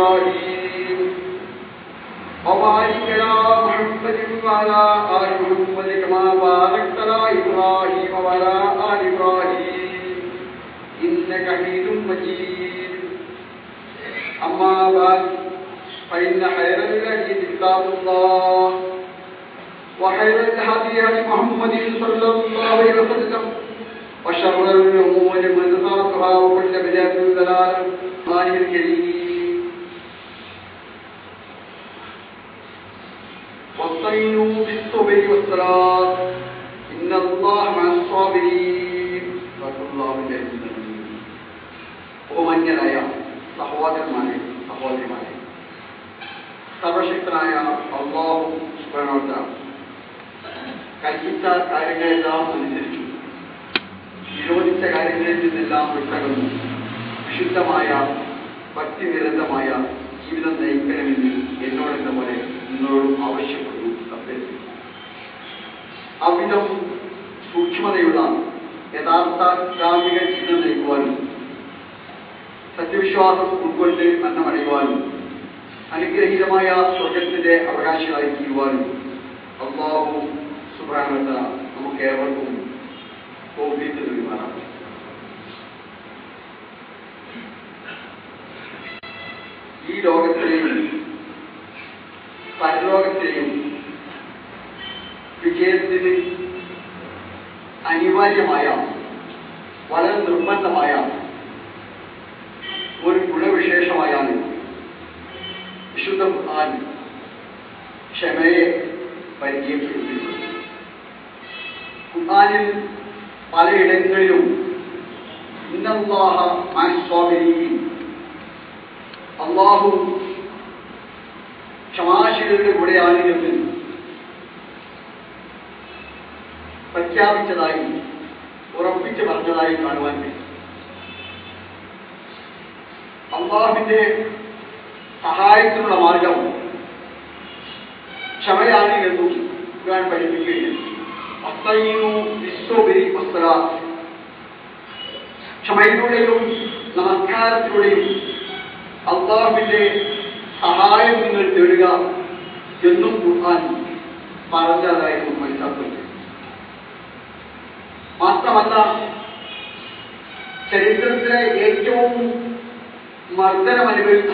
إبراهيم وبارك على محمد وعلى آل محمد كما باركت على إبراهيم وعلى آل إبراهيم. إنك حميد مجيد. أما بعد فإن خير الهدي كتاب الله وخير الهدي هدي محمد صلى الله عليه وسلم وشر الأمور محدثاتها وكل بدعة ضلالة. آله الكريم واستعينوا بالصبر والصلاة إن الله مع الصابرين صدق الله العظيم ബഹുമാന്യരായ സഹോദരന്മാരെ സഹോദരിമാരെ സർവശക്തനായ അള്ളാഹു സുബ്ഹാനഹു കൽപ്പിച്ച കാര്യങ്ങളെല്ലാം അനുസരിച്ചു വിരോധിച്ച കാര്യങ്ങളിൽ നിന്നെല്ലാം വിട്ടകന്നു വിശുദ്ധമായ ഭക്തിനിരന്തമായ ജീവിതം നയിക്കണമെന്ന് എന്നോടെന്ന പോലെ നിങ്ങളോടും ആവശ്യപ്പെട്ടു അവിധം സൂക്ഷ്മതയുള്ള യഥാർത്ഥ ഇസ്ലാമിക ജീവിതം നയിക്കുവാനും സത്യവിശ്വാസം ഉൾക്കൊണ്ട് മരണമടയുവാനും അനുഗ്രഹീതമായ സ്വർഗത്തിന്റെ അവകാശികളായി തീരുവാനും അള്ളാഹും സുബ്രാനത്ത നമുക്ക് ഏവർക്കും തോന്നിയിട്ട് ഈ ലോകത്തിലെയും പരലോകത്തിലെയും വിജയത്തിന് അനിവാര്യമായ വളരെ നിർബന്ധമായ ഒരു ഗുണവിശേഷമായാണ് വിശുദ്ധ ഖുർആൻ ക്ഷമയെ പരിചയപ്പെടുത്തിയിട്ടുണ്ട് ഖുർആനിൽ പലയിടങ്ങളിലും ഇന്നല്ലാഹ മാസ്വാമിനി അള്ളാഹു ക്ഷമാശികളുടെ കൂടെയാണ് എന്ന് പ്രഖ്യാപിച്ചതായി ഉറപ്പിച്ചു പറഞ്ഞതായി കാണുവാൻ കഴിയും. അള്ളാഹിന്റെ സഹായത്തിനുള്ള മാർഗം ക്ഷമയാണ് എന്നും ഖുർആൻ പഠിപ്പിക്കുകയും അസ്തഈനു ബിസ്സബ്രി വസ്സലാത്ത് ക്ഷമയിലൂടെയും നമസ്കാരത്തിലൂടെയും അള്ളാഹുവിന്റെ സഹായം നിങ്ങൾ തേടുക എന്നും ഖുർആൻ പറഞ്ഞതായിരുന്നു നമുക്ക് മനസ്സിലാക്കുന്നു. മാത്രമല്ല ചരിത്രത്തിലെ ഏറ്റവും മർദ്ദനം അനുഭവിച്ച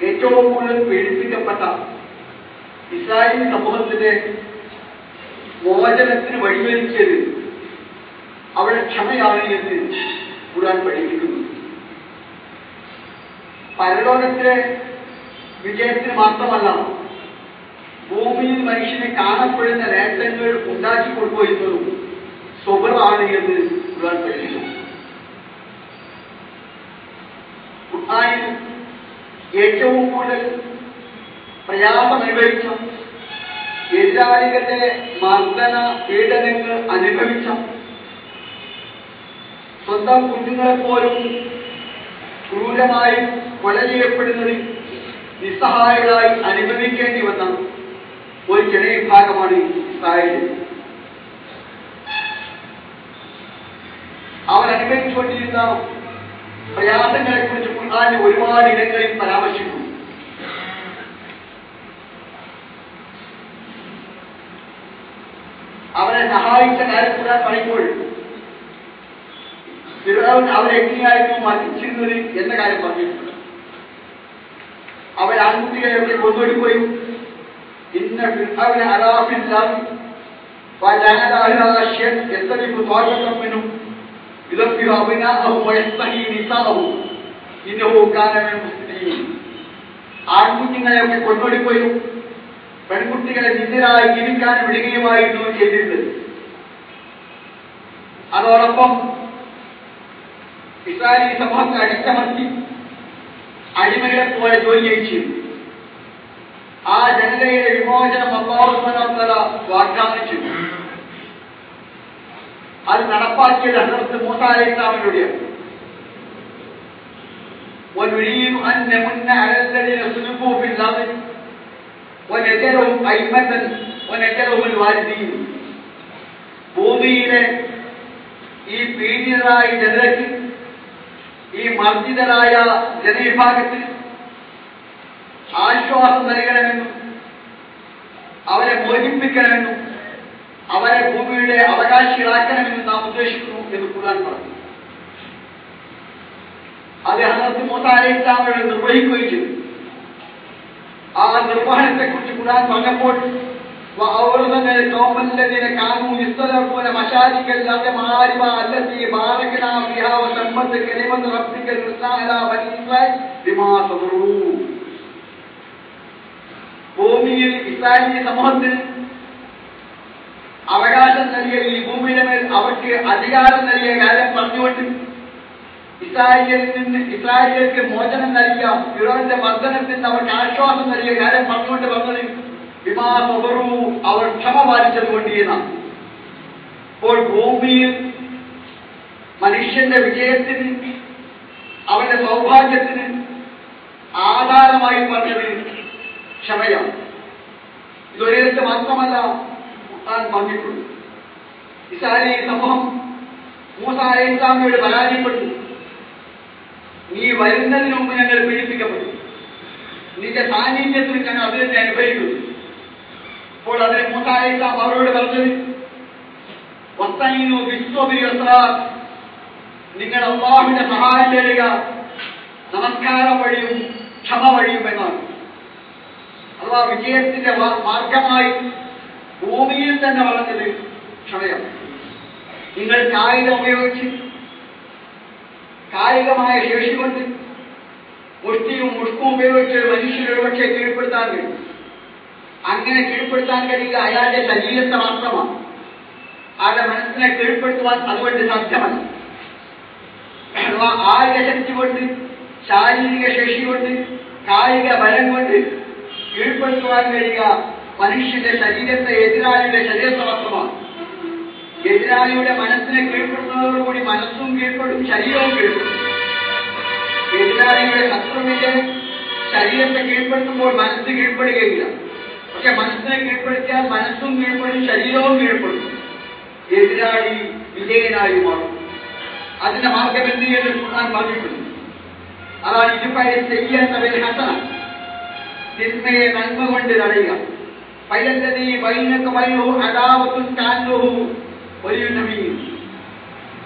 ഏറ്റവും കൂടുതൽ പീഡിപ്പിക്കപ്പെട്ട ഇസ്രായേൽ സമൂഹത്തിന്റെ മോചനത്തിന് വഴിവെളിച്ചത് അവിടെ ക്ഷമയാണ് എന്ന് ഖുർആൻ പഠിപ്പിക്കുന്നു. പരലോകത്തിലെ വിജയത്തിന് മാത്രമല്ല ഭൂമിയിൽ മനുഷ്യനെ കാണപ്പെടുന്ന നേട്ടങ്ങൾ ഉണ്ടാക്കി കൊണ്ടുപോയിരുന്നതും സ്വബറാണ് എന്ന് ഖുർആൻ പഠിപ്പിക്കുന്നു ഖുർആനിൽ ഏറ്റവും കൂടുതൽ പ്രയാസം അനുഭവിച്ച എതിരാളികളുടെ മർദ്ദന പീഡനങ്ങൾ അനുഭവിച്ച സ്വന്തം കുഞ്ഞുങ്ങളെ പോലും ക്രൂരമായി കൊല ചെയ്യപ്പെടുന്നത് നിസ്സഹായകളായി അനുഭവിക്കേണ്ടി വന്ന ഒരു ജനവിഭാഗമാണ് ഇസ്രായേൽ. അവൻ അനുഭവിച്ചുകൊണ്ടിരുന്ന പ്രയാസങ്ങളെ കുറിച്ച് ഖുർആാനിൽ ഒരുപാട് ഇടങ്ങളിൽ പരാമർശിക്കുന്നു. അവനെ സഹായിച്ച കാര്യം ഖുർആൻ പറയുമ്പോൾ ഫിറോൻ അവരെങ്ങനെയായിരുന്നു മതിച്ചിരുന്നത് എന്ന കാര്യം പറഞ്ഞിട്ടുണ്ട്. അവൻ ആൺകുട്ടികളെയൊക്കെ കൊന്നൊടുക്കുകയും ഇന്ന ഫിറോൻ അറാഫില്ല എത്തറിവ് സ്വാഗതം എന്നും يذبح أبناءهم ويستحيي نساءهم إنه كان من المسلمين ആൺകുഞ്ഞുങ്ങളെയൊക്കെ കൊന്നൊടുക്കുകയും പെൺകുട്ടികളെ നിന്ദരായി ജീവിക്കാൻ വിടുകയുമായിരുന്നു ചെയ്തിരുന്നത് അതോടൊപ്പം ഇസ്രായേലി സമൂഹത്തെ അടിച്ചമർത്തി അടിമകളെ പോലെ ജോലി ചെയ്യിച്ചിരുന്നു ആ ജനതയുടെ വിമോചനം അള്ളാഹുസ്വല വാഗ്ദാനിച്ചു അത് നടപ്പാക്കിയത് ഹസരത്ത് മൂസ അലൈഹി ഇസ്ലാമിലൂടെയാണ് ونريد أن نمن على الذين سلكوا في الأرض ونجعلهم أئمة ഒനറ്റവും വാരുതി ഭൂമിയിലെ ഈ പീഡിതരായ ജനതയ്ക്ക് ഈ മർദ്ദിതരായ ജനവിഭാഗത്തിന് ആശ്വാസം നൽകണമെന്നും അവരെ മോചിപ്പിക്കണമെന്നും അവരെ ഭൂമിയുടെ അവകാശികളാക്കണമെന്നും നാം ഉദ്ദേശിക്കുന്നു എന്ന് ഖുർആൻ പറഞ്ഞു അത് ഹസരത്ത് മൂസ അലൈഹി ഇസ്ലാമിനോട് നിർവഹിക്കുകയും ചെയ്തു ആ നിർവഹണത്തെ കുറിച്ച് ഖുർആൻ പറഞ്ഞപ്പോൾ وأورثنا القوم الذين كانوا يستضعفون مشارق الأرض مغاربها التي باركنا فيها وتمت كلمة ربك الحسنى على بني إسرائيل بما صبروا ഭൂമിയിൽ ഇസ്രായേലി സമൂഹത്തിന് അവകാശം നൽകിയ ഈ ഭൂമിയുടെ മേൽ അവർക്ക് അധികാരം നൽകിയ കാര്യം പറഞ്ഞുകൊണ്ട് ഇസ്രായേലിൽ നിന്ന് ഇസ്രായേലിലേക്ക് മോചനം നൽകിയ ഫിറോന്റെ മർദ്ദനത്തിൽ നിന്ന് അവർക്ക് ആശ്വാസം നൽകിയ കാര്യം പറഞ്ഞുകൊണ്ട് പറഞ്ഞത് വിമാസവറു അവർ ക്ഷമ പാലിച്ചത് കൊണ്ടിരുന്ന ഇപ്പോൾ ഭൂമിയിൽ മനുഷ്യന്റെ വിജയത്തിന് അവന്റെ സൗഭാഗ്യത്തിന് ആധാരമായി പറഞ്ഞത് ക്ഷമയാണ്. ഇതൊരിടത്ത് മാത്രമല്ല താൻ പറഞ്ഞിട്ടുണ്ട്. ഇസ്രായേലി സമൂഹം മൂസ അലൈഹി ഇസ്ലാമിയോട് പരാജയപ്പെട്ടു നീ വരുന്നതിന് മുമ്പ് ഞങ്ങൾ പീഡിപ്പിക്കപ്പെട്ടു. നിന്റെ സാന്നിധ്യത്തിൽ ഞങ്ങൾ അത് തന്നെ അനുഭവിക്കുന്നു. അപ്പോൾ അതിന് മൂസ അലൈഹി ഇസ്ലാം അവരോട് പറഞ്ഞത് വസ്തീനു വിശ്വപിരിയത്ര നിങ്ങൾ അള്ളാഹുവിന്റെ സഹായം തേടുക നമസ്കാരം വഴിയും ക്ഷമ വഴിയും എന്നാണ്. അഥവാ വിജയത്തിന്റെ മാർഗമായി ഭൂമിയിൽ തന്നെ വളർന്നത് ക്ഷയം നിങ്ങൾ കായികം ഉപയോഗിച്ച് കായികമായ ശേഷി കൊണ്ട് മുഷ്ടിയും മുഷ്കും ഉപയോഗിച്ച് മനുഷ്യരെ പക്ഷേ കീഴ്പ്പെടുത്താൻ കഴിയും. അങ്ങനെ കീഴ്പ്പെടുത്താൻ കഴിയുക അയാളുടെ ശരീരത്തെ മാത്രമാണ്. അയാളുടെ മനസ്സിനെ കീഴ്പ്പെടുത്തുവാൻ അതുകൊണ്ട് സാധ്യമല്ല. ആയുധ ശക്തി കൊണ്ട് ശാരീരിക ശേഷി കൊണ്ട് കായിക ബലം കൊണ്ട് കീഴ്പ്പെടുത്തുവാൻ കഴിയുക മനുഷ്യന്റെ ശരീരത്തെ എതിരാളിയുടെ ശരീരത്തെ മാത്രമാണ് എതിരാളിയുടെ മനസ്സിനെ കീഴ്പ്പെടുന്നതോടുകൂടി മനസ്സും കീഴ്പ്പെടും ശരീരവും കീഴ്പ്പെടും. എതിരാളിയുടെ ശത്രുവിന്റെ ശരീരത്തെ കീഴ്പ്പെടുത്തുമ്പോൾ മനസ്സ് കീഴ്പ്പെടുകയില്ല. പക്ഷെ മനസ്സിനെ കീഴ്പ്പെടുത്തിയാൽ മനസ്സും കീഴ്പ്പെടും ശരീരവും കീഴ്പ്പെടും. എതിരാളി വിജയനായി മാറും. അതിന്റെ മാർഗം എന്ത് ചെയ്യുന്നു ഖുർആൻ പറഞ്ഞിട്ടുണ്ട്. അതാണ് ഇരുപയ ചെയ്യാത്തവരെ ഹസന തിന്മയെ നന്മ കൊണ്ട് തടയുക.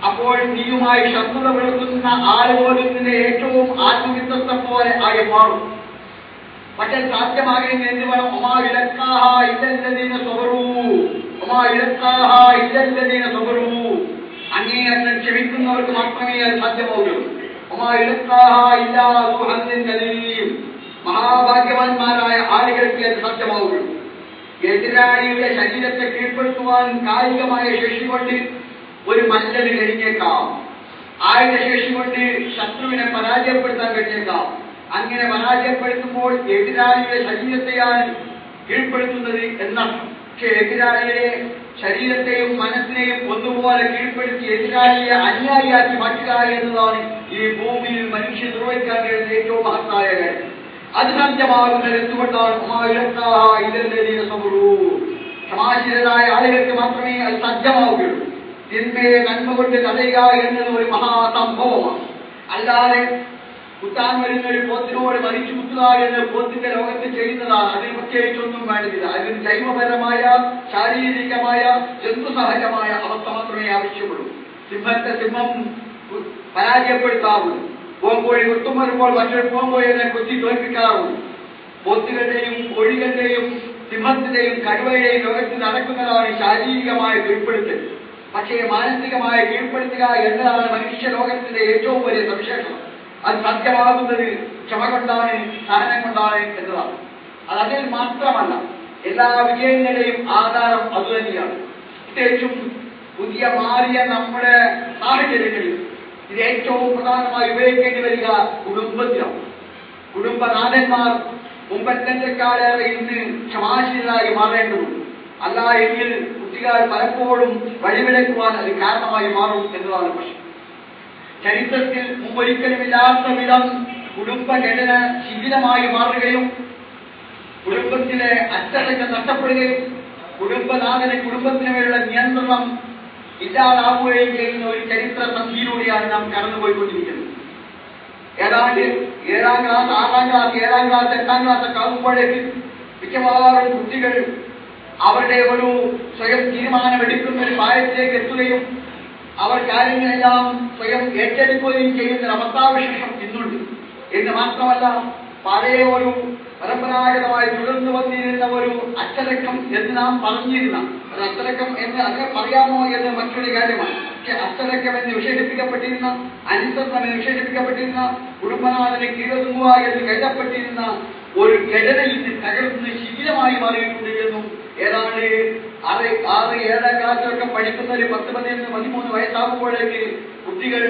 അപ്പോൾ നീയുമായി ശത്രുത പുലർത്തുന്ന ആൾ പോലും നിന്റെ ഏറ്റവും ആത്മവിശ്വസം പോലെ ആയി മാറും. പക്ഷെ സ്വറൂ അങ്ങേയറ്റം ക്ഷമിക്കുന്നവർക്ക് മാത്രമേ അത് കലീം മഹാഭാഗ്യവാന്മാരായ ആളുകൾക്ക് അത് സാധ്യമാവുകയുള്ളൂ. എതിരാളിയുടെ ശരീരത്തെ കീഴ്പ്പെടുത്തുവാൻ കായികമായ ശേഷി കൊണ്ട് ഒരു മല്ലന് കഴിഞ്ഞേക്കാം ആയുധശേഷി കൊണ്ട് ശത്രുവിനെ പരാജയപ്പെടുത്താൻ കഴിഞ്ഞേക്കാം അങ്ങനെ പരാജയപ്പെടുത്തുമ്പോൾ എതിരാളിയുടെ ശരീരത്തെയാണ് കീഴ്പ്പെടുത്തുന്നത് എന്നർത്ഥം. പക്ഷെ എതിരാളിയുടെ ശരീരത്തെയും മനസ്സിനെയും ഒന്നുപോലെ കീഴ്പ്പെടുത്തി എതിരാളിയെ അനുയായിയാക്കി മാറ്റുക എന്നതാണ് ഈ ഭൂമിയിൽ മനുഷ്യൻ നിർവഹിക്കാൻ കഴിയുന്ന ഏറ്റവും മഹത്തായ കാര്യം. അത് സാധ്യമാകുന്നത് എന്തുകൊണ്ടാണ് സമാശീലരായ ആളുകൾക്ക് മാത്രമേ അത് സജ്ജമാവുകയുള്ളൂ തിന്മയെ നന്മ കൊണ്ട് തടയുക എന്നത് ഒരു മഹാസംഭവമാണ്. അല്ലാതെ കുത്താൻ വരുന്ന ഒരു പോത്തിനോട് മരിച്ചു കുത്തുക എന്ന് പോത്തിന്റെ ലോകത്ത് ചെയ്യുന്നതാണ്. അതിന് പ്രത്യേകിച്ചൊന്നും വേണ്ടതില്ല. അതിന് ജൈവപരമായ ശാരീരികമായ ജന്തുസഹജമായ അവസ്ഥ മാത്രമേ ആവശ്യമുള്ളൂ. സിംഹത്തെ സിംഹം പരാജയപ്പെടുത്താറുള്ളൂ പൂങ്കോഴി കുത്തും വരുമ്പോൾ മറ്റൊരു പൂങ്കോഴിനെ കൊത്തി തോൽപ്പിക്കാറുണ്ട് പോത്തുകളുടെയും കോഴികളുടെയും സിംഹത്തിന്റെയും കടുവയുടെയും ലോകത്ത് നടക്കുന്നതാണ് ശാരീരികമായ കീഴ്പ്പെടുത്തൽ പക്ഷേ മാനസികമായ കീഴ്പ്പെടുത്തുക എന്നതാണ് മനുഷ്യ ലോകത്തിന്റെ ഏറ്റവും വലിയ സവിശേഷത അത് സാധ്യമാകുന്നത് ക്ഷമ കൊണ്ടാണ് സഹനം കൊണ്ടാണ് എന്നതാണ് അത് അതിൽ മാത്രമല്ല എല്ലാ വിജയങ്ങളുടെയും ആധാരം അതുതന്നെയാണ് പ്രത്യേകിച്ചും പുതിയ മാറിയ നമ്മുടെ സാഹചര്യങ്ങളിൽ ഇത് ഏറ്റവും പ്രധാനമായി ഉപയോഗിക്കേണ്ടി വരിക കുടുംബത്തിലാണ്. കുടുംബനാഥന്മാർ മുമ്പത്തെക്കാളേറെ ഇന്ന് ക്ഷമാശീലരായി മാറേണ്ടതുണ്ട്. അല്ല എങ്കിൽ കുട്ടികൾ പലപ്പോഴും വഴിവിളക്കുവാൻ അത് കാരണമായി മാറും എന്നതാണ് പ്രശ്നം. ചരിത്രത്തിൽ മുമ്പൊരിക്കലുമില്ലാത്ത വിധം കുടുംബഘടന ശിഥിലമായി മാറുകയും കുടുംബത്തിലെ അച്ചടക്കം നഷ്ടപ്പെടുകയും കുടുംബനാഥന് കുടുംബത്തിന് മേലുള്ള നിയന്ത്രണം ഇല്ലാതാവുകയും ചെയ്യുന്ന ഒരു ചരിത്ര സന്ധിയിലൂടെയാണ് നാം കടന്നുപോയിക്കൊണ്ടിരിക്കുന്നത്. ഏതാണ്ട് ഏഴാം ക്ലാസ് ആറാം ക്ലാസ് ഏഴാം ക്ലാസ് എട്ടാം ക്ലാസ് ഒക്കെ ആകുമ്പോഴേക്ക് മിക്കവാറും കുട്ടികൾ അവരുടെ ഒരു സ്വയം തീരുമാനമെടുക്കുന്ന ഒരു പ്രായത്തിലേക്ക് എത്തുകയും അവർ കാര്യങ്ങളെല്ലാം സ്വയം ഏറ്റെടുക്കുകയും ചെയ്യുന്ന ഒരു അവസ്ഥാവിശേഷം ഇന്നുണ്ട്. എന്ന് മാത്രമല്ല പഴയ ഒരു പരമ്പരാഗതമായി തുടർന്നു വന്നിരുന്ന ഒരു അച്ചടക്കം എന്ന് നാം പറഞ്ഞിരുന്ന അത് അച്ചടക്കം എന്ന് അതിനെ പറയാമോ എന്ന് മറ്റൊരു കാര്യമാണ്. പക്ഷെ അച്ചടക്കം എന്ന് വിശേഷിപ്പിക്കപ്പെട്ടിരുന്ന അനുസരണം എന്ന് വിശേഷിപ്പിക്കപ്പെട്ടിരുന്ന കുടുംബനാഥന് കീഴൊതുങ്ങുക എന്ന് കരുതപ്പെട്ടിരുന്ന ഒരു ഘടനയിൽ നിന്ന് തകർന്ന് ശിഥിലമായി മാറിയിട്ടുണ്ട് എന്നും ഏതാണ്ട് ആറ് ആറ് ഏഴാം ക്ലാസ്സിലൊക്കെ പഠിക്കുന്ന ഒരു പത്ത് പതിനൊന്ന് പതിമൂന്ന് വയസ്സാകുമ്പോഴേക്ക് കുട്ടികൾ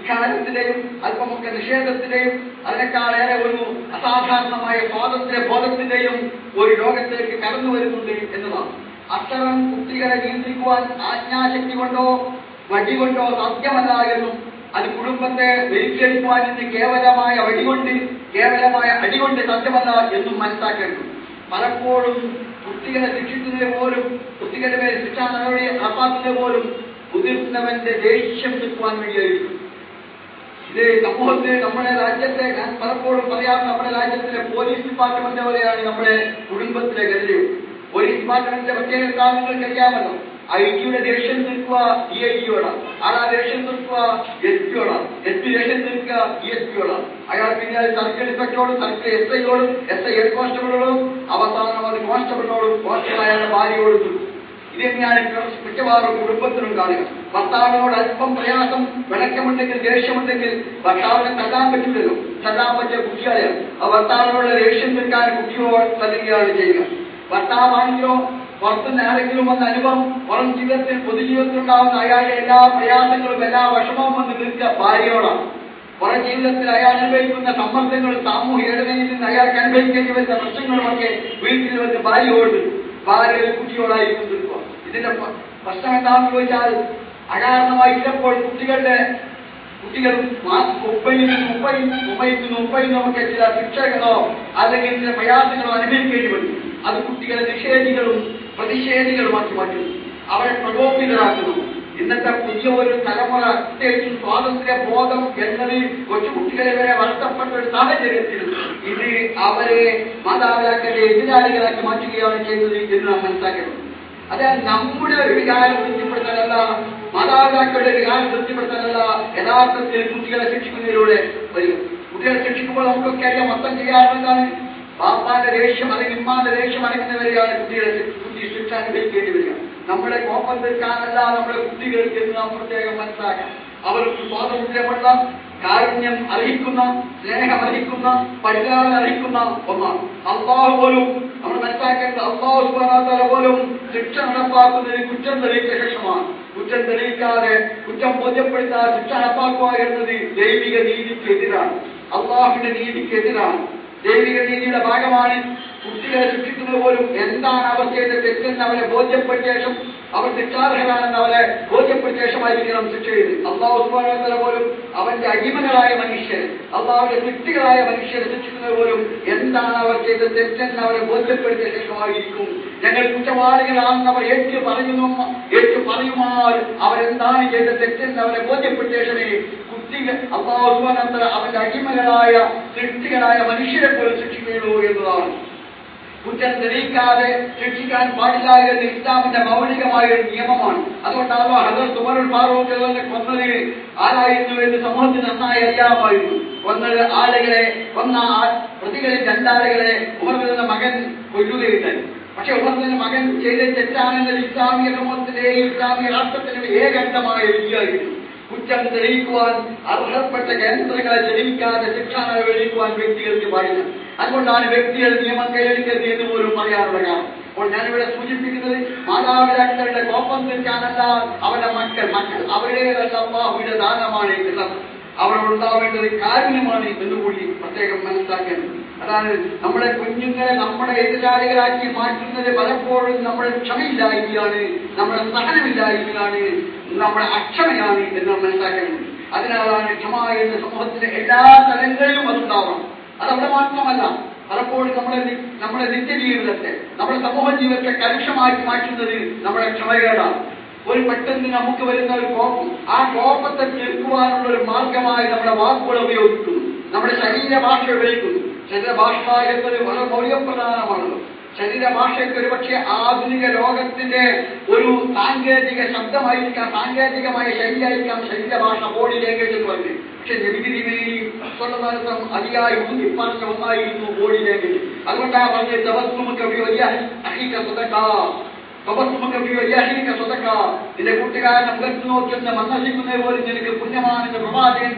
ഇക്കാലത്തിന്റെയും അല്പമൊക്കെ നിഷേധത്തിന്റെയും അതിനേക്കാളേറെ ഒരു അസാധാരണമായ സ്വാതന്ത്ര്യ ബോധത്തിന്റെയും ഒരു ലോകത്തേക്ക് കടന്നു വരുന്നുണ്ട് എന്നതാണ്. അത്തരം കുട്ടികളെ നിയന്ത്രിക്കുവാൻ ആജ്ഞാശക്തി കൊണ്ടോ വടി കൊണ്ടോ സാധ്യമല്ല എന്നും അത് കുടുംബത്തെ വ്യതിചരിക്കുവാൻ ഇന്ന് കേവലമായ വടികൊണ്ട് കേവലമായ അടി കൊണ്ട് സാധ്യമല്ല എന്നും മനസ്സിലാക്കേണ്ടത് പലപ്പോഴും കുട്ടികളെ ശിക്ഷിക്കുന്നത് പോലും കുട്ടികളുടെ ശിക്ഷാ നടപടി നടപ്പാക്കുന്നത് പോലും മുതിർന്നവന്റെ ദേഷ്യം നിൽക്കുവാൻ വേണ്ടിയായിരിക്കും ഇത് സമൂഹത്തിന് നമ്മുടെ രാജ്യത്തെ ഞാൻ പലപ്പോഴും പറയാറ് നമ്മുടെ രാജ്യത്തിലെ പോലീസ് ഡിപ്പാർട്ട്മെന്റ് പോലെയാണ് നമ്മുടെ കുടുംബത്തിലെ ഗതിയും പോലീസ് ഡിപ്പാർട്ട്മെന്റിന്റെ പ്രത്യേക കാര്യങ്ങൾക്ക് അറിയാമല്ലോ. ഐ ജിയുടെ ദേഷ്യം തീർക്കുക ഡി ഐ ജിയോടാണ് ആളാ ദേഷ്യം തീർക്കുക? എസ് പിയോടാണ് എസ് പി ദേഷ്യം തീർക്കുക ഡി എസ് പിയോടാണ് അയാൾ പിന്നെ സർക്കിൾ ഇൻസ്പെക്ടറോടും സർക്കിൾ എസ് ഐയോടും എസ് ഐ ഹെഡ് കോൺസ്റ്റബിളോടും അവസാനം അത് കോൺസ്റ്റബിളിനോടും കോൺസ്റ്റബിൾ അയാളുടെ ഭാര്യയോടും തീർക്കും. തന്നെയാണ് മിക്കവാറും കുടുംബത്തിലും കാണുക. ഭർത്താവിനോട് അല്പം പ്രയാസം വിളക്കമുണ്ടെങ്കിൽ ദേഷ്യമുണ്ടെങ്കിൽ ഭർത്താവിനെ തല്ലാൻ പറ്റില്ലല്ലോ തല്ലാൻ പറ്റിയ കുട്ടിയായ ആ ഭർത്താവിനോട് ദേഷ്യം തീർക്കാൻ കുട്ടിയോട് തല്ലുകയാണ് ചെയ്യുക. ഭർത്താവാണെങ്കിലോ പുറത്തുനിന്ന് ആരെങ്കിലും വന്ന അനുഭവം പുറം ജീവിതത്തിൽ പൊതുജീവിതത്തിൽ ഉണ്ടാകുന്ന അയാളുടെ എല്ലാ പ്രയാസങ്ങളും എല്ലാ വിഷമവും വന്ന് തീർക്കുക ഭാര്യയോടാണ്. പുറം ജീവിതത്തിൽ അയാൾ അനുഭവിക്കുന്ന സമ്മർദ്ദങ്ങൾ സാമൂഹിക ഇടനയിൽ നിന്ന് അയാൾക്ക് അനുഭവിക്കേണ്ടി വരുന്ന പ്രശ്നങ്ങളുമൊക്കെ വീട്ടിൽ വന്ന് ഭാര്യയോട് ഭാര്യ തീർക്കുക ഇതിന്റെ പ്രശ്നം എന്താണെന്ന് ചോദിച്ചാൽ അകാരണമായി ചിലപ്പോൾ കുട്ടികളുടെ കുട്ടികൾ മുപ്പയിൽ മുപ്പയിൽ മുമ്പയിൽ മുപ്പയിൽ നമുക്ക് ചില ശിക്ഷകളോ അല്ലെങ്കിൽ ചില പ്രയാസങ്ങളോ അനുഭവിക്കേണ്ടി വരും. അത് കുട്ടികളെ നിഷേധികളും പ്രതിഷേധികളുമാക്കി മാറ്റുന്നു അവരെ പ്രകോപിതരാക്കുന്നു. ഇന്നത്തെ പുതിയ ഒരു തലമുറ പ്രത്യേകിച്ചും സ്വാതന്ത്ര്യ ബോധം എന്നത് കൊച്ചുകുട്ടികളെ വരെ വളർത്തപ്പെട്ട ഒരു സാഹചര്യത്തിൽ ഇത് അവരെ മാതാപിതാക്കളുടെ എതിരാളികളാക്കി മാറ്റുകയാണ് ചെയ്യുന്നത് എന്ന് നാം മനസ്സിലാക്കണം അത് നമ്മുടെ ഒരു വികാരം തൃപ്തിപ്പെടുത്താനല്ല മാതാപിതാക്കളുടെ വികാരം തൃപ്തിപ്പെടുത്താനല്ല യഥാർത്ഥത്തിൽ കുട്ടികളെ ശിക്ഷിക്കുന്നതിലൂടെ വരും. കുട്ടികളെ ശിക്ഷിക്കുമ്പോൾ നമുക്കൊക്കെ അറിയാം മൊത്തം ചെയ്യാറുള്ളതാണ് പാപ്പാന്റെ ദേഷ്യം അല്ലെങ്കിൽ ഇമ്മാന്റെ ദേഷ്യം അടയ്ക്കുന്നവരെയാണ് കുട്ടികളെ കുട്ടി ശിക്ഷ അനുഭവിക്കേണ്ടി വരിക. നമ്മുടെ കോപ്പം തീർക്കാനല്ല നമ്മുടെ കുട്ടികൾക്ക് എന്ന് നാം പ്രത്യേകം മനസ്സിലാക്കാം അവർക്ക് സ്വാതന്ത്ര്യമുള്ള കാരുണ്യം അർഹിക്കുന്ന സ്നേഹം അർഹിക്കുന്ന പരിചാരം അർഹിക്കുന്ന ഒന്നാണ്. അള്ളാഹു പോലും നമ്മൾ മനസ്സിലാക്കേണ്ടത് അള്ളാഹു സുബ്ഹാനഹു പോലും ശിക്ഷ നടപ്പാക്കുന്നതിന് കുറ്റം തെളിയിച്ച ശേഷമാണ്. കുറ്റം തെളിയിക്കാതെ കുറ്റം ബോധ്യപ്പെടുത്താതെ ശിക്ഷ നടപ്പാക്കുക എന്നത് ദൈവിക നീതിക്ക് എതിരാണ് അള്ളാഹുവിന്റെ നീതിക്ക് എതിരാണ് ദൈവിക നീതിയുടെ ഭാഗമാണ് കുട്ടികളെ ശിക്ഷിക്കുന്നത് പോലും എന്താണ് അവർ ചെയ്ത തെറ്റെന്ന് അവരെ ബോധ്യപ്പെടുത്തിയ ശേഷം അവർ ശിക്ഷാർഹരാണെന്ന് അവരെ ബോധ്യപ്പെടുത്തിയ ശേഷമായിരിക്കണം ശിക്ഷ ചെയ്ത് അള്ളാഹു സുബ്ഹാനഹു പോലും അവന്റെ അടിമകളായ മനുഷ്യൻ അള്ളാഹുവിന്റെ കുട്ടികളായ മനുഷ്യരെ ശിക്ഷിക്കുന്നത് പോലും എന്താണ് അവർ ചെയ്ത തെറ്റെന്ന് അവരെ ബോധ്യപ്പെടുത്തിയ ശേഷമായിരിക്കും. ഞങ്ങൾ കുറ്റവാളികളാണെന്ന് അവർ ഏറ്റു പറയുന്നു ഏറ്റു പറയുമാർ അവരെന്താണ് ചെയ്ത തെറ്റെന്ന് അവരെ ബോധ്യപ്പെടുത്തിയ ശേഷമേ കുട്ടികൾ അവന്റെ അടിമകളായ സൃഷ്ടികളായ മനുഷ്യരെ പോലും ശിക്ഷിക്കുകയുള്ളൂ എന്നതാണ്. കുറ്റം തെളിയിക്കാതെ ശിക്ഷിക്കാൻ പാടില്ല എന്ന് ഇസ്ലാമിന്റെ മൗലികമായ ഒരു നിയമമാണ്. അതുകൊണ്ടാണ് ഹസർ തുമറുൽ ഫാറൂഖ് കൊന്നത് ആരായിരുന്നു എന്ന് സമൂഹത്തിന് നന്നായി അറിയാമായിരുന്നു. കൊന്നത് ആളുകളെ കൊന്ന പ്രതികളിൽ രണ്ടാളുകളെ ഉമർന്നിരുന്ന മകൻ കൊല്ലുകയുണ്ടായി. പക്ഷെ ഉമർന്നിരുന്ന മകൻ ചെയ്ത തെറ്റാണെന്നത് ഇസ്ലാമിക സമൂഹത്തിന്റെയും ഇസ്ലാമിക രാഷ്ട്രത്തിന്റെയും ഏകണ്ഠമായ വിധിയായിരുന്നു. കുറ്റം തെളിയിക്കുവാൻ അർഹപ്പെട്ട കേന്ദ്രങ്ങളെ തെളിയിക്കാതെ ശിക്ഷ നടപടിക്കുവാൻ വ്യക്തികൾക്ക് പാടില്ല. അതുകൊണ്ടാണ് വ്യക്തികൾ നിയമം കൈയടിക്കരുത് എന്ന് പോലും പറയാറുള്ള കാരണം അപ്പോൾ ഞാനിവിടെ സൂചിപ്പിക്കുന്നത് മാതാപിതാക്കളുടെ കോപ്പം തീർക്കാനല്ല അവരുടെ മക്കൾ. മക്കൾ അവരുടേതല്ല അള്ളാഹുവിന്റെ ദാനമാണ് അവർ ഉണ്ടാവേണ്ടത് കാരുണ്യമാണ് എന്നുകൂടി പ്രത്യേകം മനസ്സിലാക്കേണ്ടത് അതാണ് നമ്മുടെ കുഞ്ഞുങ്ങളെ നമ്മുടെ എതിരാളികളാക്കി മാറ്റുന്നത് പലപ്പോഴും നമ്മുടെ ക്ഷമയില്ലായ്മയാണ് നമ്മുടെ സഹനമില്ലായ്മയാണ് നമ്മുടെ അക്ഷമയാണ് എന്ന് നാം മനസ്സിലാക്കേണ്ടത് അതിനാലാണ് ക്ഷമ എന്ന സമൂഹത്തിലെ എല്ലാ തലങ്ങളിലും അതുണ്ടാവണം. അതവിടെ മാത്രമല്ല പലപ്പോഴും നമ്മുടെ നമ്മുടെ നിത്യജീവിതത്തെ നമ്മുടെ സമൂഹ ജീവിതത്തെ കലുഷമാക്കി മാറ്റുന്നത് നമ്മുടെ ക്ഷമകേടാണ്. ഒരു പെട്ടെന്ന് നമുക്ക് വരുന്ന ഒരു കോപം ആ കോപത്തെ തീർക്കുവാനുള്ള ഒരു മാർഗമായി നമ്മുടെ വാക്കുകൾ ഉപയോഗിക്കുന്നു. നമ്മുടെ ശരീരഭാഷ ഉപയോഗിക്കുന്നു. ശരീരഭാഷ എന്നത് വളരെ മൗല്യപ്രധാനമാണല്ലോ ശരീരഭാഷയ്ക്ക് ഒരുപക്ഷെ ആധുനിക ലോകത്തിന്റെ ഒരു സാങ്കേതിക ശബ്ദമായിരിക്കാം സാങ്കേതികമായ ശൈലിയായിരിക്കാം ശരീരഭാഷ ബോഡി ലാംഗ്വേജ് എന്ന് പറഞ്ഞത് പക്ഷെ നബിതിരിമേനിയും സ്വന്തം അതിയായി ഊന്നി പറഞ്ഞ ഒന്നായിരുന്നു ബോഡി ലാംഗ്വേജ് അതുകൊണ്ടാ പറഞ്ഞത് തവസ്സുമ കവി വലിയ അഹിക്ക സുതക തപസ്മുക്ക് വലിയ അഹിക്ക സുതക നിന്റെ കൂട്ടുകാരൻ മുഖത്ത് നോക്കി മന്നസിക്കുന്നത് പോലെ നിനക്ക് പുണ്യമാണെന്ന് പ്രവാചകൻ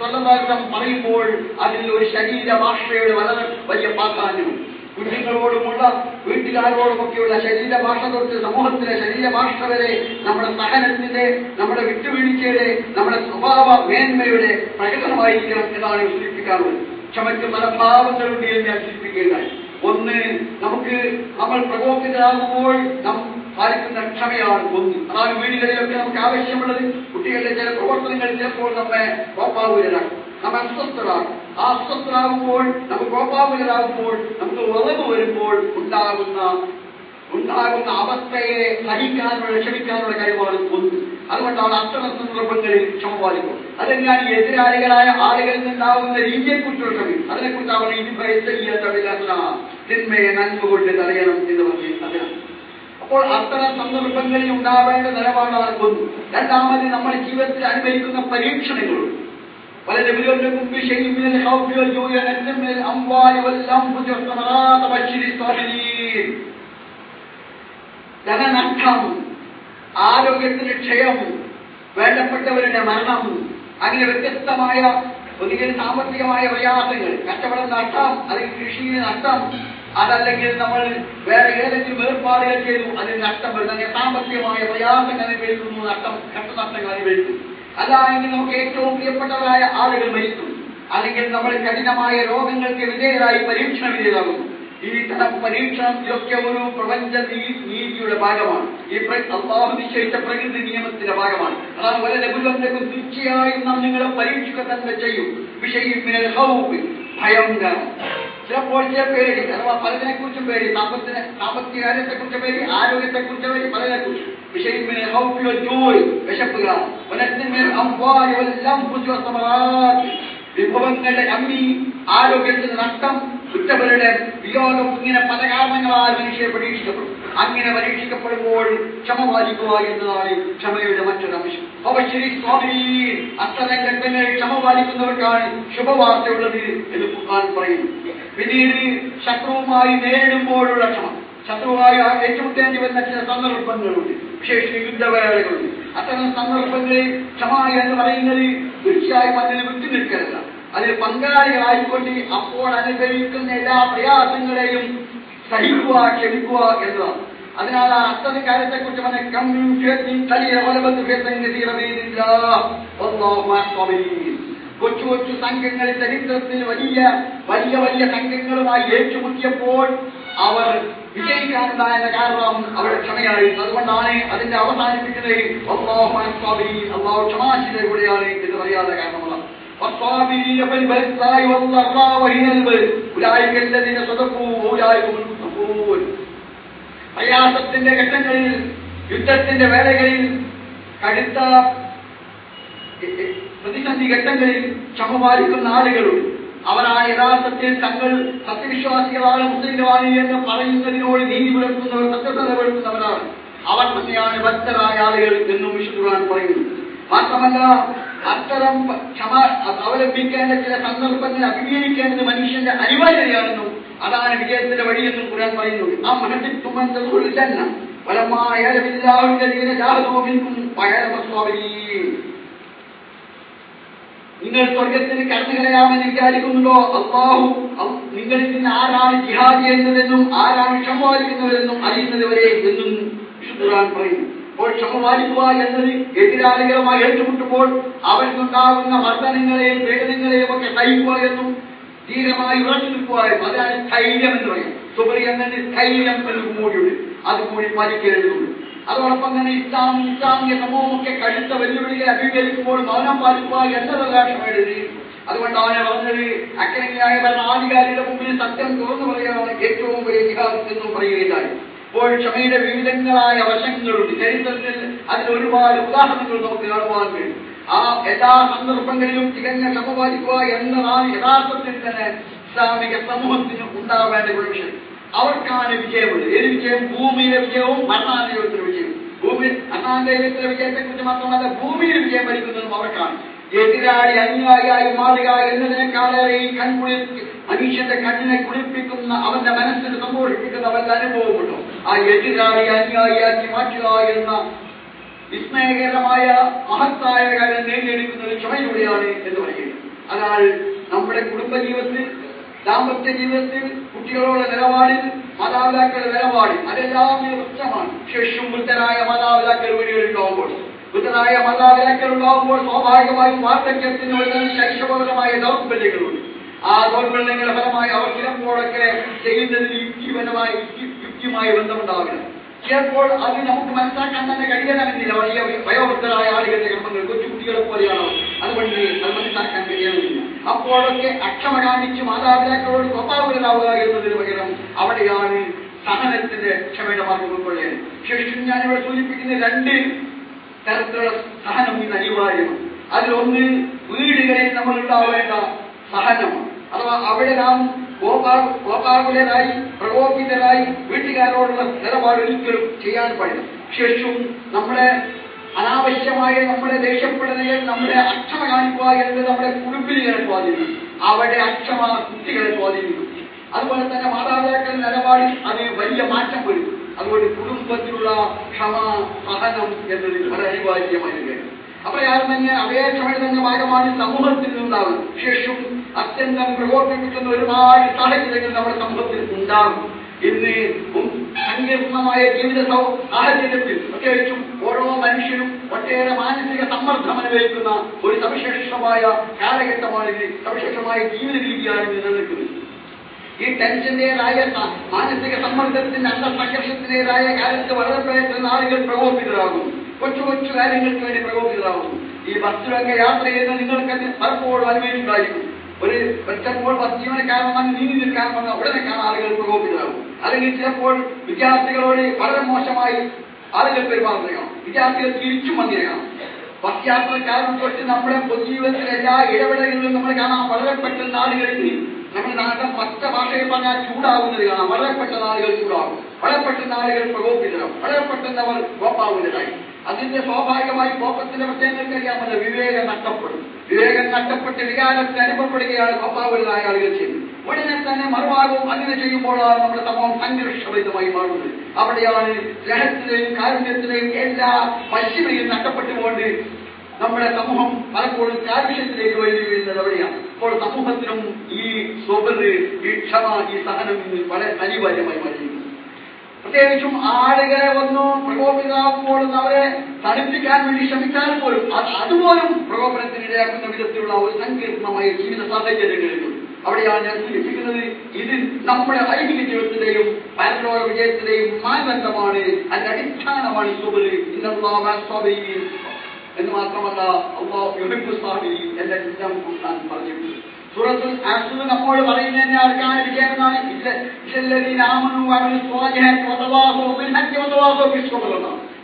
സ്വന്തം പറയുമ്പോൾ അതിൽ ഒരു ശരീര ഭാഷയുടെ വളരെ വലിയ പ്രാധാന്യവും കുഞ്ഞുങ്ങളോടുമുള്ള വീട്ടുകാരോടുമൊക്കെയുള്ള ശരീരഭാഷ തൊട്ട് സമൂഹത്തിലെ ശരീരഭാഷ വരെ നമ്മുടെ സഹനത്തിന്റെ നമ്മുടെ വിട്ടുവീഴ്ചയുടെ നമ്മുടെ സ്വഭാവ മേന്മയുടെ പ്രകടനമായിരിക്കണം എന്നാണ് സൂചിപ്പിക്കാറുള്ളത് ക്ഷമയ്ക്ക് പല ഭാവങ്ങളുണ്ട് എന്ന് ഞാൻ ഒന്ന് നമുക്ക് നമ്മൾ പ്രകോപിതരാകുമ്പോൾ പാലിക്കുന്ന ക്ഷമയാണ് ഒന്ന്. അതാണ് വീടുകളിലൊക്കെ നമുക്ക് ആവശ്യമുള്ളത്. കുട്ടികളുടെ ചില പ്രവർത്തനങ്ങൾ ചിലപ്പോൾ നമ്മെ കോപ്പാകുലരാക്കും നമ്മൾ അസ്വസ്ഥരാകും. ആ അസ്വസ്ഥരാകുമ്പോൾ നമുക്ക് കോപ്പാകുലരാകുമ്പോൾ നമുക്ക് ഉറവ് വരുമ്പോൾ ഉണ്ടാകുന്ന ഉണ്ടാകുന്ന അവസ്ഥയെ സഹിക്കാനുള്ള ക്ഷമിക്കാനുള്ള കഴിവാണ് ഒന്ന്. അതുകൊണ്ടാണ് അത്തരം സന്ദർഭങ്ങളിൽ ക്ഷമ പാലിക്കും അതെല്ലാം എതിരാളികളായ ആളുകളിൽ നിന്നുണ്ടാകുന്ന രീതിയെക്കുറിച്ചുള്ള ക്ഷമി. അതിനെക്കുറിച്ചാണ് ഇതിഭയത്തില്ല തിന്മയെ നന്മ കൊണ്ട് തടയണം എന്ന് പറഞ്ഞു അപ്പോൾ അത്തരം സന്ദർഭങ്ങളിൽ ഉണ്ടാവേണ്ട നിലപാടാണ് ഒന്ന് രണ്ടാമത് നമ്മുടെ ജീവിതത്തിൽ അനുഭവിക്കുന്ന പരീക്ഷണങ്ങളുണ്ട് ولنبلونكم بشيء من الخوف والجوع ونقص من الاموال والانفس والثمرات وبشر الصابرين ധനനഷ്ടം ആരോഗ്യത്തിന് ക്ഷയം വേണ്ടപ്പെട്ടവരുടെ മരണം അങ്ങനെ വ്യത്യസ്തമായ ഒന്നുകിൽ സാമ്പത്തികമായ പ്രയാസങ്ങൾ കച്ചവടം നഷ്ടം അല്ലെങ്കിൽ കൃഷിയിൽ നഷ്ടം അതല്ലെങ്കിൽ നമ്മൾ വേറെ ഏതെങ്കിലും ഏർപ്പാടുകൾ ചെയ്തു അതിന് നഷ്ടം വരുന്നു. സാമ്പത്തികമായ പ്രയാസങ്ങൾ അനുഭവിക്കുന്നു നഷ്ടം കഷ്ടനഷ്ടങ്ങൾ അനുഭവിക്കുന്നു. അല്ലായെങ്കിൽ നമുക്ക് ഏറ്റവും പ്രിയപ്പെട്ടവരായ ആളുകൾ മരിക്കും അല്ലെങ്കിൽ നമ്മൾ കഠിനമായ രോഗങ്ങൾക്ക് വിധേയരായി പരീക്ഷണ വിധേയരാകുന്നു ഈ തരം പരീക്ഷണം ഇതൊക്കെ ഒരു പ്രപഞ്ച നീതിയുടെ ഭാഗമാണ്. ഈ അള്ളാഹു നിശ്ചയിച്ച പ്രകൃതി നിയമത്തിന്റെ ഭാഗമാണ്. അതാണ് വല ലഘുലത്തേക്കും തീർച്ചയായും നാം നിങ്ങളെ പരീക്ഷിക്കുക തന്നെ ചെയ്യും. വിഷയം ഭയം ചില പേടി അഥവാ പലതിനെ കുറിച്ചും പേടി സാമ്പത്തിക കാര്യത്തെ കുറിച്ച് പേടി ആരോഗ്യത്തെ കുറിച്ച് പേടി പലതിനെ കുറിച്ച് വിഷയം ജോലി വിശപ്പുക വനത്തിന്മേൽ അംവാരി വല്ലം വിഭവങ്ങളുടെ കമ്മി ആരോഗ്യത്തിന് നഷ്ടം കുറ്റവരുടെ വിയോഗം ഇങ്ങനെ പല കാരണങ്ങളാൽ മനുഷ്യരെ പരീക്ഷിക്കപ്പെടും. അങ്ങനെ പരീക്ഷിക്കപ്പെടുമ്പോൾ ക്ഷമ പാലിക്കുക എന്നതാണ് ക്ഷമയുടെ മറ്റൊരു അംശം. അവശരി സ്വാമി അത്തരം ഘട്ടങ്ങളിൽ ക്ഷമ പാലിക്കുന്നവർക്കാണ് ശുഭവാർത്തയുള്ളത് എന്ന് ഖുർആൻ പറയുന്നു. പിന്നീട് ശത്രുവുമായി നേരിടുമ്പോഴുള്ള ക്ഷമ. ശത്രുവായി ഏറ്റുമുട്ടേണ്ടി വരുന്ന ചില സന്ദർഭങ്ങളുണ്ട്. വിശേഷിച്ച് യുദ്ധവേളകളുണ്ട്. അത്തരം സന്ദർഭങ്ങളിൽ ക്ഷമ എന്ന് പറയുന്നത് തീർച്ചയായും അതിന് വിട്ടു നിൽക്കരുത് അതിൽ പങ്കാളികളായിക്കൊണ്ട് അപ്പോൾ അനുഭവിക്കുന്ന എല്ലാ പ്രയാസങ്ങളെയും സഹിക്കുക ക്ഷമിക്കുക എന്നതാണ്. അതിനാൽ ആ അത്തരം കാര്യത്തെക്കുറിച്ച് പറഞ്ഞ കമ്മ്യൂണിറ്റി തലിയ വലപത്ത് കൊച്ചു കൊച്ചു സംഘങ്ങൾ ചരിത്രത്തിൽ വലിയ വലിയ വലിയ സംഘങ്ങളുമായി ഏറ്റുമുട്ടിയപ്പോൾ അവർ വിജയിക്കാനുണ്ടായ കാരണം അവരുടെ ക്ഷമയായിരുന്നു അതുകൊണ്ടാണ് അതിന്റെ അവസാനിപ്പിക്കുന്നത് അള്ളാഹു അള്ളാഹു ക്ഷമാശീലകൂടെയാണ് എന്ന് പറയാതെ കാരണമുള്ളത് والصابرين في البأساء والضراء وحين البأس أولئك الذين صدقوا وأولئك هم المتقون പ്രയാസത്തിന്റെ ഘട്ടങ്ങളിൽ യുദ്ധത്തിന്റെ വേളകളിൽ കടുത്ത പ്രതിസന്ധി ഘട്ടങ്ങളിൽ ക്ഷമ പാലിക്കുന്ന ആളുകളുണ്ട് അവരാണ് യഥാർത്ഥത്തിൽ തങ്ങൾ സത്യവിശ്വാസികളാണ് മുസ്ലിങ്ങളാണ് എന്ന് പറയുന്നതിനോട് നീതി പുലർത്തുന്നവർ സത്യസന്ധത പുലർത്തുന്നവരാണ്. അവർ തന്നെയാണ് ഭക്തരായ ആളുകൾ എന്നും വിശുദ്ധുറാൻ പറയുന്നു. മാത്രമല്ല അത്തരം ക്ഷമ അവലംബിക്കേണ്ട ചില സന്ദർഭങ്ങൾ അഭിമുഖീകരിക്കേണ്ടത് മനുഷ്യന്റെ അനിവാര്യതയാണെന്നും അതാണ് വിജയത്തിന്റെ വഴിയെന്നും ഖുർആൻ പറയുന്നത് ആ മനസ്സിൽ തുമ്മന്തൂർ തന്നെ ഫലമായ നിങ്ങൾ സ്വർഗത്തിന് കടന്നു കളയാമെന്ന് വിചാരിക്കുന്നുണ്ടോ? അള്ളാഹു നിങ്ങളിൽ നിന്ന് ആരാണ് ജിഹാദി എന്നതെന്നും ആരാണ് ക്ഷമ പാലിക്കുന്നവരെന്നും അറിയുന്നത് വരെ എന്നും വിശുദ്ധുറാൻ പറയുന്നു. അപ്പോൾ ക്ഷമ പാലിക്കുക എന്നത് എതിരാളികളുമായി ഏറ്റുമുട്ടുമ്പോൾ അവർക്കുണ്ടാകുന്ന മർദ്ദനങ്ങളെയും പീഡനങ്ങളെയും ഒക്കെ സഹിക്കുക എന്നും ധീരമായി ഉറച്ചു നിൽക്കുക എന്നും അതാണ് ധൈര്യം എന്ന് പറയും ധൈര്യം എന്ന് കൂടിയുണ്ട് അത് കൂടി അതോടൊപ്പം തന്നെ ഇസ്ലാം ഇസ്ലാമിക സമൂഹമൊക്കെ കടുത്ത വെല്ലുവിളികളെ അഭിമുഖീകരിക്കുമ്പോൾ മൗനം പാലിക്കുക എന്നതല്ല ക്ഷമയുടെ രീതി അതുകൊണ്ടാണ് പറഞ്ഞത് അക്കരങ്ങളായ ഭരണാധികാരിയുടെ മുമ്പിൽ സത്യം തുറന്നു പറയാനാണ് ഏറ്റവും വലിയ ജിഹാദ് എന്നും പറയുകയുണ്ടായി. അപ്പോൾ ക്ഷമയുടെ വിവിധങ്ങളായ വശങ്ങളുണ്ട്. ചരിത്രത്തിൽ അതിന് ഒരുപാട് ഉദാഹരണങ്ങൾ നമുക്ക് കാണുവാൻ കഴിയും. ആ എല്ലാ സന്ദർഭങ്ങളിലും തികഞ്ഞ ക്ഷമ പാലിക്കുക എന്നതാണ് യഥാർത്ഥത്തിൽ തന്നെ ഇസ്ലാമിക സമൂഹത്തിന് ഉണ്ടാവേണ്ട ഒരു വിഷയം. അവർക്കാണ് വിജയമുള്ളത് ഏത് വിജയം? ഭൂമിയിലെ വിജയവും ഭരണാധിപത്യത്തിലെ വിജയവും. ഭൂമി ഭരണാധിപത്യത്തിലെ വിജയത്തെ കുറിച്ച് മാത്രമല്ല ഭൂമിയിൽ വിജയം ഭരിക്കുന്നതും അവർക്കാണ്. എതിരാളി അനുയായി മാറുക എന്നതിനേക്കാളേറെ ഈ കൺകുളി മനുഷ്യന്റെ കണ്ണിനെ കുളിപ്പിക്കുന്ന അവന്റെ മനസ്സിന് സന്തോഷിപ്പിക്കുന്ന അവന്റെ അനുഭവമുണ്ടോ ആ എതിരാളി അനുയായിയാക്കി മാറ്റുക എന്ന വിസ്മയകരമായ മഹത്തായ കാര്യം നേടിയെടുക്കുന്നത് ക്ഷമയിലൂടെയാണ് എന്ന് പറയുന്നത്. അതാണ് നമ്മുടെ കുടുംബജീവിതത്തിൽ ദാമ്പത്യ ജീവിതത്തിൽ കുട്ടികളോട് നിലപാടിൽ മാതാപിതാക്കളുടെ നിലപാടിൽ അതെല്ലാം വൃക്ഷമാണ് ശേഷം വൃദ്ധനായ മാതാപിതാക്കൾ വീടുകളിലുണ്ടാവുമ്പോൾ വൃദ്ധനായ മാതാപിതാക്കൾ ഉണ്ടാവുമ്പോൾ സ്വാഭാവികമായും വാർദ്ധക്യത്തിന് വരുന്ന ശൈശവപരമായ ദൗർബല്യങ്ങളുണ്ട്. ആ ദൗർബല്യങ്ങളുടെ ഫലമായി അവർ ചിലപ്പോഴൊക്കെ ചെയ്യുന്നതിന് യുക്തിപരമായി യുക്തിയുമായി ബന്ധമുണ്ടാവില്ല. ചിലപ്പോൾ അത് നമുക്ക് മനസ്സിലാക്കാൻ തന്നെ കഴിയണമെന്നില്ല വലിയ വയോവൃദ്ധരായ ആളുകളുടെ കർമ്മങ്ങൾ കൊച്ചുകുട്ടികളെ പോലെയാണോ? അതുകൊണ്ട് അത് മനസ്സിലാക്കാൻ കഴിയണമെന്നില്ല അപ്പോഴൊക്കെ അക്ഷമ കാണിച്ച് മാതാപിതാക്കളോട് സ്വഭാവകരാവുക എന്നതിന് പകരം അവിടെയാണ് സഹനത്തിന്റെ ക്ഷമയുടെ മാർഗം ഉൾക്കൊള്ളേണ്ടത്. ശേഷം ഞാനിവിടെ സൂചിപ്പിക്കുന്ന രണ്ട് തരത്തിലുള്ള സഹനം ഇന്ന് അനിവാര്യമാണ്. അതിലൊന്ന് വീടുകളിൽ നമ്മൾ ഉണ്ടാവേണ്ട സഹനമാണ്. അഥവാ അവിടെ നാം ഗോപാ- പ്രകോപിതനായി വീട്ടുകാരോടുള്ള നിലപാട് ഒരിക്കലും ചെയ്യാൻ പാടില്ല. ശേഷം നമ്മുടെ അനാവശ്യമായ നമ്മുടെ ദേഷ്യപ്പെടുന്നതിൽ നമ്മുടെ അക്ഷമ കാണിക്കുക എന്നത് നമ്മുടെ കുടുംബിനികളെ സ്വാധീനിക്കും. അവരുടെ അക്ഷമ കുട്ടികളെ സ്വാധീനിക്കും. അതുപോലെ തന്നെ മാതാപിതാക്കളുടെ നിലപാടിൽ അത് വലിയ മാറ്റം വരും. അതുകൊണ്ട് കുടുംബത്തിലുള്ള ക്ഷമ സഹനം എന്നത് വളരെ അനിവാര്യമായ അപ്പോൾ കാര്യം. അപ്രകാരം തന്നെ അതേ ക്ഷമയുടെ തന്നെ ഭാഗമാണ് സമൂഹത്തിൽ നിന്നുണ്ടാവുന്നത്. ശേഷം അത്യന്തം പ്രകോപിപ്പിക്കുന്ന ഒരുപാട് സാഹചര്യങ്ങൾ നമ്മുടെ സമൂഹത്തിൽ ഉണ്ടാകും. ഇന്ന് സങ്കീർണമായ ജീവിത സാഹചര്യത്തിൽ പ്രത്യേകിച്ചും ഓരോ മനുഷ്യനും ഒട്ടേറെ മാനസിക സമ്മർദ്ദം അനുഭവിക്കുന്ന ഒരു സവിശേഷമായ കാലഘട്ടമാണ് ഇത് സവിശേഷമായ ജീവിത രീതിയാണ് നിലനിൽക്കുന്നത്. ഈ ടെൻഷന്റേതായ മാനസിക സമ്മർദ്ദത്തിന്റെ അന്തർസംഘർഷത്തിന്റേതായ കാലത്ത് വളരെ പ്രയത്നം ആളുകൾ പ്രകോപിതരാകും കൊച്ചു കൊച്ചു കാര്യങ്ങൾക്ക് വേണ്ടി പ്രകോപിതരാകും ഈ ബസ്സിലൊക്കെ യാത്ര ചെയ്യുന്ന നിങ്ങൾക്ക് പലപ്പോഴും അനുഭവിച്ചുണ്ടായിരിക്കും ഒരു ചിലപ്പോൾ പത്തിയോടെ ജീവനക്കാരൻ നീതി നിൽക്കാൻ വന്ന ഉടനെ കാണാൻ ആളുകൾ പ്രകോപിതരാകും. അല്ലെങ്കിൽ ചിലപ്പോൾ വിദ്യാർത്ഥികളോട് വളരെ മോശമായി ആളുകൾ പെരുമാറുകയാണ് വിദ്യാർത്ഥികൾ തിരിച്ചും വന്നിരിക്കണം ബസ് കാരണം തൊട്ട് നമ്മുടെ പൊതുജീവിതത്തിലെ എല്ലാ ഇടപെടലുകളിലും നമ്മൾ കാണാം. വളരെ പെട്ടെന്ന് ആളുകളിൽ നമ്മുടെ നാട്ടിൽ പച്ച ഭാഷയിൽ പറഞ്ഞാൽ ചൂടാകുന്നത് കാണാം. വളരെ പെട്ടെന്ന് ആളുകൾ ചൂടാകും. വളരെ പെട്ടെന്ന് ആളുകൾ പ്രകോപിതരാകും. വളരെ പെട്ടെന്ന് അവർ കോപ്പാവുന്നതായി അതിന്റെ സ്വാഭാവികമായി കോപ്പത്തിന്റെ പ്രത്യേകതകൾക്ക് അറിയാമല്ലോ വിവേകം നഷ്ടപ്പെടും. വിവേകം നഷ്ടപ്പെട്ട് വികാരത്തിന് അനുഭവപ്പെടുകയാണ് കോപ്പാവുന്നതായ ആളുകൾ ചെയ്യുന്നത്. ഉടനെ തന്നെ മറുഭാഗവും അങ്ങനെ ചെയ്യുമ്പോഴാണ് നമ്മുടെ സമൂഹം സംഘർഷഭരിതമായി മാറുന്നത്. അവിടെയാണ് സ്നേഹത്തിലെയും കാരുണ്യത്തിലെയും എല്ലാ പശ്ചിമയും നഷ്ടപ്പെട്ടുകൊണ്ട് നമ്മുടെ സമൂഹം പലപ്പോഴും കാരുഷ്യത്തിലേക്ക് വഴി വീഴുന്നത് അവിടെയാണ്. അപ്പോൾ സമൂഹത്തിനും ഈ സ്വബര് ഈ ക്ഷമ ഈ സഹനം വളരെ അനിവാര്യമായി മാറിയിരിക്കുന്നു പ്രത്യേകിച്ചും ആളുകളെ ഒന്ന് പ്രകോപിതാകുമ്പോൾ അവരെ തണുപ്പിക്കാൻ വേണ്ടി ശ്രമിച്ചാൽ പോലും അത് അതുപോലും പ്രകോപനത്തിനിടയാക്കുന്ന വിധത്തിലുള്ള ഒരു സങ്കീർണമായ ജീവിത സാഹചര്യങ്ങളിലും അവിടെയാണ് ഞാൻ സൂചിപ്പിക്കുന്നത്. ഇത് നമ്മുടെ ഐഹിക ജീവിതത്തിലെയും പരലോക വിജയത്തിലെയും മാനദണ്ഡമാണ്. അതിന്റെ അടിസ്ഥാനമാണ് എന്ന് മാത്രമല്ല അള്ളാഹു യുഹിബ്ബു കൂട്ടാൻ പറഞ്ഞിട്ടുണ്ട്. സൂറത്തുൽ അസ്ർ നമ്മോട് പറയുന്നതിനെ ആർക്കാണ് വിജയം എന്നാണ് ഇല്ല ഇല്ലല്ലദീന ആമനു വഅമിലു സ്വാലിഹാത്തി വതവാസൗ ബിൽ ഹഖ് വതവാസൗ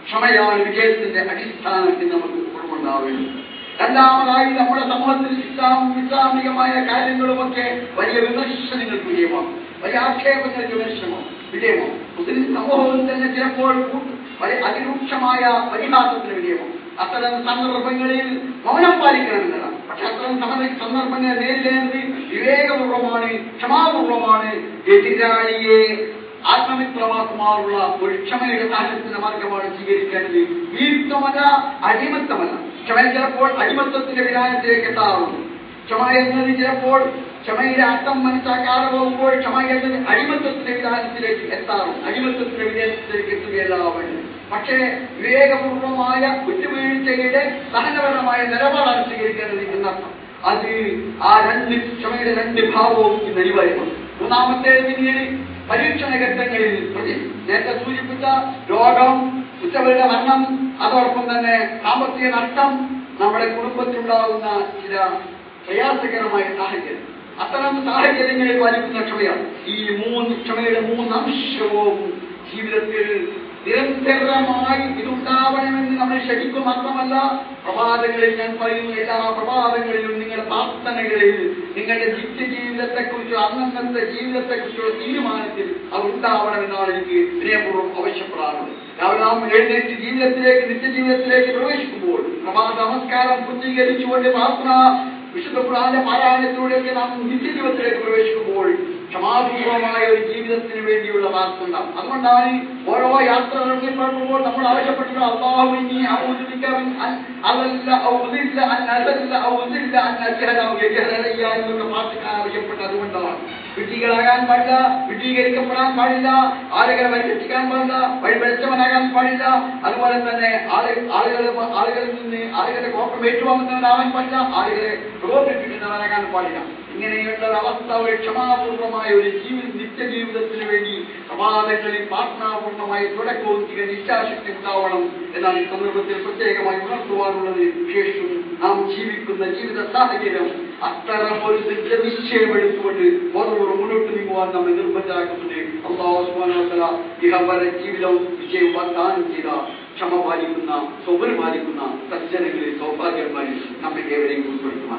ക്ഷമയാണ് വിജയത്തിന്റെ അടിസ്ഥാനത്തിൽ നമുക്ക് ഉൾക്കൊണ്ടാവേണ്ടത് രണ്ടാമതായി നമ്മുടെ സമൂഹത്തിൽ ഇസ്ലാം ഇസ്ലാമികമായ കാര്യങ്ങളുമൊക്കെ വലിയ വിമർശനങ്ങൾക്ക് വിജയമാണ് വലിയ ആക്ഷേപങ്ങൾക്ക് വിമർശനമാണ് വിജയമാണ് മുസ്ലിം സമൂഹവും തന്നെ ചിലപ്പോൾ അതിരൂക്ഷമായ പരിഹാസത്തിന് വിജയമാണ് അത്തരം സന്ദർഭങ്ങളിൽ മൗനം പാലിക്കണമെന്നതാണ് സമ- സന്ദർഭങ്ങളെ നേരിടേണ്ടത് വിവേകപൂർവമാണ് ക്ഷമാപൂർവമാണ്. എതിരാളിയെ ആത്മമിത്രമാക്കുമാറുള്ള ഒരു ക്ഷമയുടെ സാഹചര്യത്തിന്റെ മാർഗമാണ് സ്വീകരിക്കേണ്ടത്. വീഴ്ത്തമല്ല അടിമത്തമല ക്ഷമ ചിലപ്പോൾ അടിമത്തത്തിന്റെ വിനായത്തിലേക്ക് എത്താറുണ്ട്. ക്ഷമ എന്നത് ചിലപ്പോൾ ക്ഷമയുടെ അർത്ഥം മനസ്സിലാക്കാതെ പോകുമ്പോൾ ക്ഷമ എന്നത് അടിമത്തത്തിന്റെ വിധാനത്തിലേക്ക് എത്താറുണ്ട്. അടിമത്തത്തിന്റെ വിധാനത്തിലേക്ക് എത്തുകയല്ല വേണ്ടത് പക്ഷേ വിവേകപൂർവമായ വിട്ടുവീഴ്ചയുടെ സഹനപരമായ നിലപാടാണ് സ്വീകരിക്കേണ്ടത് എന്നർത്ഥം അത് ആ രണ്ട് ക്ഷമയുടെ രണ്ട് ഭാവവും ഇന്ന് അനിവാര്യമാണ്. മൂന്നാമത്തെ പിന്നീട് പരീക്ഷണ ഘട്ടങ്ങളിൽ പ്രതി നേരത്തെ സൂചിപ്പിച്ച രോഗം ഉച്ചവരുടെ മരണം അതോടൊപ്പം തന്നെ സാമ്പത്തിക നഷ്ടം നമ്മുടെ കുടുംബത്തിലുണ്ടാകുന്ന ചില പ്രയാസകരമായ സാഹചര്യം. അത്തരം സാഹചര്യങ്ങളിൽ പാലിക്കുന്ന ക്ഷമയാണ്. ഈ മൂന്ന് ക്ഷമയുടെ മൂന്ന് അംശവും ജീവിതത്തിൽ നിരന്തരമായി ഇതുണ്ടാവണമെന്ന് നമ്മൾ ക്ഷണിക്കും മാത്രമല്ല പ്രഭാതങ്ങളിൽ ഞാൻ പറയുന്നു എല്ലാ പ്രഭാതങ്ങളിലും നിങ്ങളുടെ പ്രാർത്ഥനകളിൽ നിങ്ങളുടെ നിത്യ നിത്യജീവിതത്തെക്കുറിച്ച് അന്നന്നത്തെ ജീവിതത്തെക്കുറിച്ചുള്ള തീരുമാനത്തിൽ അത് ഉണ്ടാവണമെന്നാണ് എനിക്ക് വിനയപൂർവം ആവശ്യപ്പെടാറുള്ളത് രാവിലെ എഴുന്നേറ്റ് ജീവിതത്തിലേക്ക് നിത്യജീവിതത്തിലേക്ക് പ്രവേശിക്കുമ്പോൾ പ്രഭാത നമസ്കാരം പൂർത്തീകരിച്ചുകൊണ്ട് പ്രാർത്ഥന വിശുദ്ധ ഖുർആന്റെ പാരായണത്തിലൂടെയൊക്കെ നാം നിത്യജീവിതത്തിലേക്ക് പ്രവേശിക്കുമ്പോൾ ക്ഷമാപൂർവമായ ഒരു ജീവിതത്തിന് വേണ്ടിയുള്ള പ്രാർത്ഥന അതുകൊണ്ടാണ് ഓരോ യാത്ര ഇറങ്ങിപ്പെടുമ്പോൾ നമ്മൾ ആവശ്യപ്പെട്ടത് അള്ളാഹു ഇനി ഔദിക്കവൻ അതല്ല ഔദില്ല അൻ അതല്ല ഔദില്ല അൻ അജ്ഹല ഔ യജ്ഹലയ്യ എന്നൊക്കെ പ്രാർത്ഥിക്കാൻ ആവശ്യപ്പെട്ടത് അതുകൊണ്ടാണ് വിഡ്ഢികളാകാൻ പാടില്ല വിഡ്ഢീകരിക്കപ്പെടാൻ പാടില്ല ആളുകളെ പരിരക്ഷിക്കാൻ പാടില്ല വഴി വെളിച്ചവനാകാൻ പാടില്ല. അതുപോലെ തന്നെ ആളുകൾ ആളുകളിൽ നിന്ന് ആളുകളുടെ കോപ്പം ഏറ്റുവാങ്ങുന്നവനാകാൻ പാടില്ല ആളുകളെ പ്രകോപിപ്പിക്കുന്നവനാകാൻ പാടില്ല. ഇങ്ങനെയുള്ള ഒരു അവസ്ഥ ഒരു ക്ഷമാപൂർവമായ ഒരു ജീവിത നിത്യജീവിതത്തിന് വേണ്ടി സമാധങ്ങളിൽ പ്രാർത്ഥനാപൂർണമായി തുടക്കവും ഇച്ഛാശക്തി ഉണ്ടാവണം എന്നാണ് ഈ സന്ദർഭത്തിൽ പ്രത്യേകമായി ഉണർത്തുവാനുള്ളത്. ശേഷം നാം ജീവിക്കുന്ന ജീവിത സാഹചര്യം അത്തരം ഒരു നിശ്ചയമെടുത്തുകൊണ്ട് ഓർമ്മ മുന്നോട്ട് നീങ്ങുവാൻ നമ്മെ നിർബന്ധമാക്കുന്നുണ്ട് അള്ളാഹു സുബ്ഹാനഹു വ തആല ഇഹപര ജീവിതവും വിജയം വാഗ്ദാനം ചെയ്ത ക്ഷമ പാലിക്കുന്ന സൗബർ പാലിക്കുന്ന സജ്ജനങ്ങളിൽ സൗഭാഗ്യന്മാരിൽ നമ്മെ ഏവരെയും ഉൾപ്പെടുത്തും